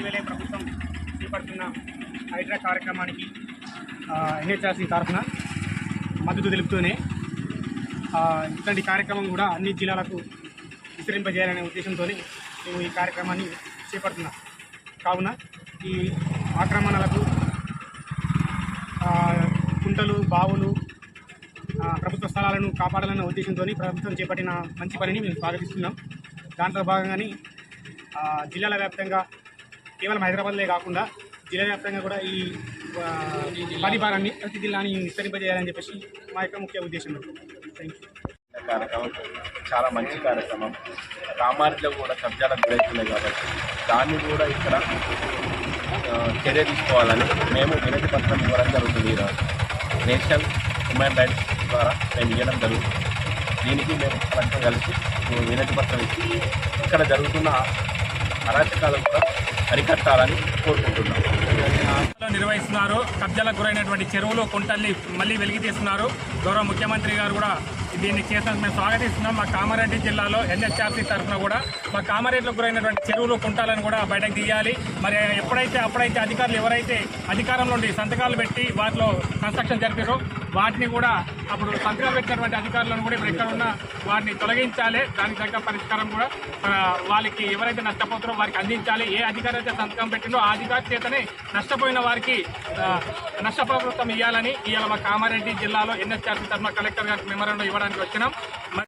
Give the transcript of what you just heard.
ప్రభుత్వం చేపడుతున్న హైడ్రా కార్యక్రమానికి ఎన్హెచ్ఆర్సీ తరఫున మద్దతు తెలుపుతూనే ఇట్లాంటి కార్యక్రమం కూడా అన్ని జిల్లాలకు విస్తరింపజేయాలనే ఉద్దేశంతో మేము ఈ కార్యక్రమాన్ని చేపడుతున్నాం. కావున ఈ ఆక్రమణలకు కుంటలు బావులు ప్రభుత్వ స్థలాలను కాపాడాలన్న ఉద్దేశంతో ప్రభుత్వం చేపట్టిన మంచి పనిని మేము స్వాగతిస్తున్నాం. దాంట్లో భాగంగానే జిల్లాల వ్యాప్తంగా కేవలం హైదరాబాద్లే కాకుండా జిల్లా వ్యాప్తంగా కూడా ఈ ఆ, ప్రతి జిల్లాని విస్తరింపజేయాలని చెప్పేసి మా యొక్క ముఖ్య ఉద్దేశం. థ్యాంక్ యూ కార్యక్రమం చాలా మంచి కార్యక్రమం. రామారిలో కూడా కబ్జాలకు గురవుతున్నాయి కాబట్టి దాన్ని కూడా ఇక్కడ చర్య తీసుకోవాలని మేము వినతి పత్రం ఇవ్వడం జరుగుతుంది ఈరోజు. నేషనల్ హ్యూమన్ రైట్స్ ద్వారా మేము ఇవ్వడం జరుగుతుంది. దీనికి మేము కలెక్టర్ కలిసి వినతి పత్రం ఇచ్చి ఇక్కడ జరుగుతున్న అరాచకాలు కూడా అరికట్టాలని కోరుకుంటున్నాం. నిర్వహిస్తున్నారు. కబ్జాలకు గురైనటువంటి చెరువులు కుంటల్ని మళ్ళీ వెలికి తీస్తున్నారు గౌరవ ముఖ్యమంత్రి గారు కూడా దీన్ని చేసిన మేము స్వాగతిస్తున్నాం. మా కామారెడ్డి జిల్లాలో ఎన్హెచ్ఆర్సీ తరఫున కూడా మా కామారెడ్డిలో గురైనటువంటి చెరువులు కుంటాలను కూడా బయటకు తీయాలి. మరి ఎప్పుడైతే అప్పుడైతే అధికారులు ఎవరైతే అధికారంలో ఉండి సంతకాలు పెట్టి వాటిలో కన్స్ట్రక్షన్ జరిపారో వాటిని కూడా అప్పుడు సంతకాలు పెట్టినటువంటి అధికారులను కూడా ఇప్పుడు ఎక్కడ ఉన్న వాటిని తొలగించాలి. దానికి తగ్గ పరిష్కారం కూడా వాళ్ళకి ఎవరైతే నష్టపోతారో వారికి అందించాలి. ఏ అధికారి అయితే సంతకం పెట్టిందో ఆ అధికారి చేతనే నష్టపోయిన వారికి వారికి నష్టప్రభుత్వం ఇవ్వాలని ఇవాళ మా కామారెడ్డి జిల్లాలో ఎన్హెచ్ఆర్సీ తరఫున కలెక్టర్ గారికి మెమరాండం ఇవ్వడానికి వచ్చినాం.